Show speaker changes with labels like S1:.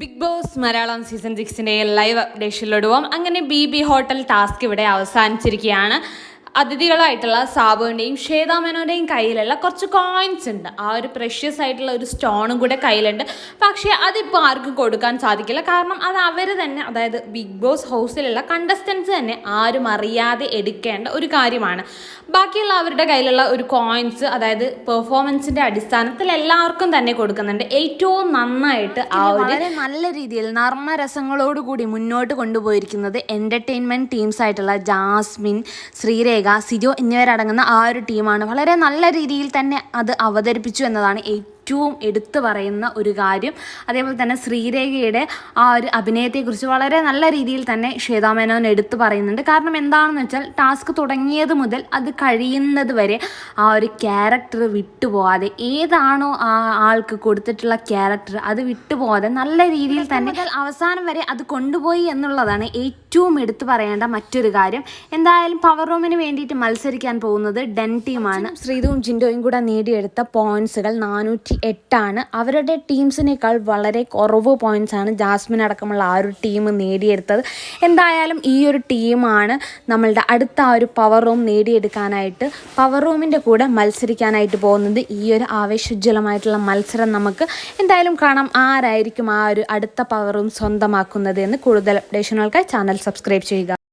S1: Big Boss Malayalam season സിക്സിന്റെ live അപ്ഡേഷനിലോടുവാം അങ്ങനെ ബി ബി ഹോട്ടൽ ടാസ്ക് ഇവിടെ അവസാനിച്ചിരിക്കുകയാണ്. അതിഥികളായിട്ടുള്ള സാബുവിന്റെയും ശ്വേതാമേനോന്റെയും കയ്യിലുള്ള കുറച്ച് കോയിൻസ് ഉണ്ട്. ആ ഒരു പ്രഷ്യസ് ആയിട്ടുള്ള ഒരു സ്റ്റോണും കൂടെ കയ്യിലുണ്ട്. പക്ഷേ അതിപ്പോൾ ആർക്കും കൊടുക്കാൻ സാധിക്കില്ല. കാരണം അത് അവർ തന്നെ അതായത് ബിഗ് ബോസ് ഹൗസിലുള്ള കണ്ടസ്റ്റൻസ് തന്നെ ആരും അറിയാതെ എടുക്കേണ്ട ഒരു കാര്യമാണ്. ബാക്കിയുള്ള അവരുടെ കയ്യിലുള്ള ഒരു കോയിൻസ് അതായത് പെർഫോമൻസിന്റെ അടിസ്ഥാനത്തിൽ എല്ലാവർക്കും തന്നെ കൊടുക്കുന്നുണ്ട്. ഏറ്റവും നന്നായിട്ട് ആ ഒരു
S2: വളരെ നല്ല രീതിയിൽ നർമ്മരസങ്ങളോടുകൂടി മുന്നോട്ട് കൊണ്ടുപോയിരിക്കുന്നത് എന്റർടൈൻമെന്റ് ടീംസ് ആയിട്ടുള്ള ജാസ്മിൻ ശ്രീരേഖ സിജോ എന്നിവരടങ്ങുന്ന ആ ഒരു ടീമാണ്. വളരെ നല്ല രീതിയിൽ തന്നെ അത് അവതരിപ്പിച്ചു എന്നതാണ് ഏറ്റവും എടുത്തു പറയുന്ന ഒരു കാര്യം. അതേപോലെ തന്നെ ശ്രീരേഖയുടെ ആ ഒരു അഭിനയത്തെക്കുറിച്ച് വളരെ നല്ല രീതിയിൽ തന്നെ ശ്വേതാമേനോൻ എടുത്തു പറയുന്നുണ്ട്. കാരണം എന്താണെന്ന് വെച്ചാൽ ടാസ്ക് തുടങ്ങിയത് മുതൽ അത് കഴിയുന്നത് വരെ ആ ഒരു ക്യാരക്ടർ വിട്ടുപോകാതെ ഏതാണോ ആ ആൾക്ക് കൊടുത്തിട്ടുള്ള ക്യാരക്ടർ അത് വിട്ടുപോകാതെ നല്ല രീതിയിൽ തന്നെ അവസാനം വരെ അത് കൊണ്ടുപോയി എന്നുള്ളതാണ് ഏറ്റവും എടുത്തു പറയേണ്ട മറ്റൊരു കാര്യം. എന്തായാലും പവർ റൂമിന് വേണ്ടിയിട്ട് മത്സരിക്കാൻ പോകുന്നത് ഡെൻ ടീമാണ്. ശ്രീതുവും ജിൻഡോയും കൂടെ നേടിയെടുത്ത പോയിന്റ്സുകൾ നാനൂറ്റി എട്ടാണ്. അവരുടെ ടീംസിനേക്കാൾ വളരെ കുറവ് പോയിന്റ്സ് ആണ് ജാസ്മിൻ അടക്കമുള്ള ആ ഒരു ടീം നേടിയെടുത്തത്. എന്തായാലും ഈ ഒരു ടീമാണ് നമ്മളുടെ അടുത്ത ആ ഒരു പവർ റൂം നേടിയെടുക്കാനായിട്ട് പവർ റൂമിന്റെ കൂടെ മത്സരിക്കാനായിട്ട് പോകുന്നത്. ഈ ഒരു ആവേശോജ്വലമായിട്ടുള്ള മത്സരം നമുക്ക് എന്തായാലും കാണാം. ആരായിരിക്കും ആ ഒരു അടുത്ത പവർ റൂം സ്വന്തമാക്കുന്നത് എന്ന് കൂടുതൽ അപ്ഡേഷനുകൾക്കായി ചാനൽ സബ്സ്ക്രൈബ് ചെയ്യുക.